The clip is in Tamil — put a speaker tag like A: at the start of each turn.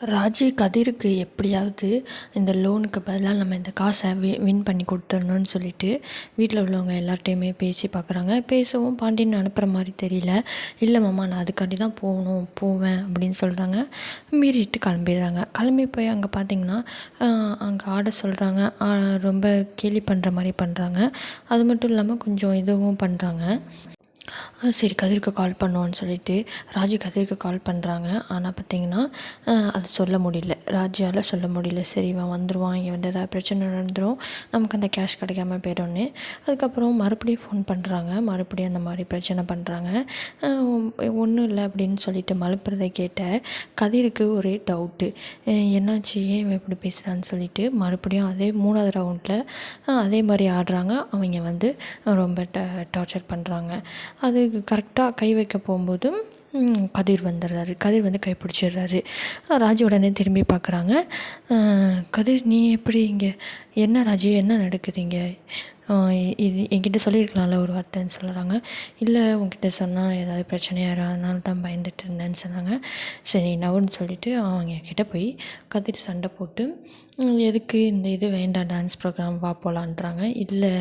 A: ராஜி கதிருக்கு எப்படியாவது இந்த லோனுக்கு பதிலாக நம்ம இந்த காசை வி வின் பண்ணி கொடுத்துடணும்னு சொல்லிட்டு வீட்டில் உள்ளவங்க எல்லார்ட்டையுமே பேசி பார்க்குறாங்க. பேசவும் பாண்டியன் அனுப்புகிற மாதிரி தெரியல. இல்லை மாமா நான் அதுக்காண்டி தான் போகணும் போவேன் அப்படின்னு சொல்கிறாங்க மீறிட்டு கிளம்பிடுறாங்க. கிளம்பி போய் அங்கே பார்த்தீங்கன்னா அங்கே ஆட சொல்கிறாங்க ரொம்ப கேலி பண்ணுற மாதிரி பண்ணுறாங்க அது மட்டும் இல்லாமல் கொஞ்சம் இதுவும் பண்ணுறாங்க சரி கதிர்க்கு கால் பண்ணுவோன்னு சொல்லிட்டு ராஜி கதிர்க்கு கால் பண்ணுறாங்க ஆனால் பார்த்தீங்கன்னா அது சொல்ல முடியல. ராஜியால் சொல்ல முடியல. சரி இவன் வந்துடுவான் இங்கே வந்து ஏதாவது பிரச்சனை நடந்துடும் நமக்கு அந்த கேஷ் கிடைக்காம போயிடும்னு. அதுக்கப்புறம் மறுபடியும் ஃபோன் பண்ணுறாங்க மறுபடியும் அந்த மாதிரி பிரச்சனை பண்ணுறாங்க ஒன்றும் இல்லை அப்படின்னு சொல்லிட்டு மறுப்புறதை கேட்ட கதிருக்கு ஒரே டவுட்டு என்னாச்சு? ஏன் இவன் இப்படி பேசுகிறான்னு சொல்லிட்டு மறுபடியும் அதே மூணாவது ரவுண்டில் அதே மாதிரி ஆடுறாங்க. அவங்க வந்து ரொம்ப ட டார்ச்சர் பண்ணுறாங்க அது கரெக்டாக கை வைக்க போகும்போது கதிர் வந்துடுறாரு. கதிர் வந்து கை பிடிச்சிடுறாரு. உடனே திரும்பி பார்க்குறாங்க கதிர் நீ எப்படி இங்கே என்ன ராஜு என்ன நடக்குதுங்க இது என்கிட்ட சொல்லியிருக்கலாம்ல ஒரு வார்த்தைன்னு சொல்கிறாங்க இல்லை உங்ககிட்ட சொன்னால் ஏதாவது பிரச்சனையாயிரும் அதனால தான் பயந்துட்டு இருந்தேன்னு சொன்னாங்க. சரி நவுன்னு சொல்லிவிட்டு அவங்க கிட்டே போய் கதிர் சண்டை போட்டு எதுக்கு இந்த இது வேண்டாம் டான்ஸ் ப்ரோக்ராம் வா போகலான்றாங்க இல்லை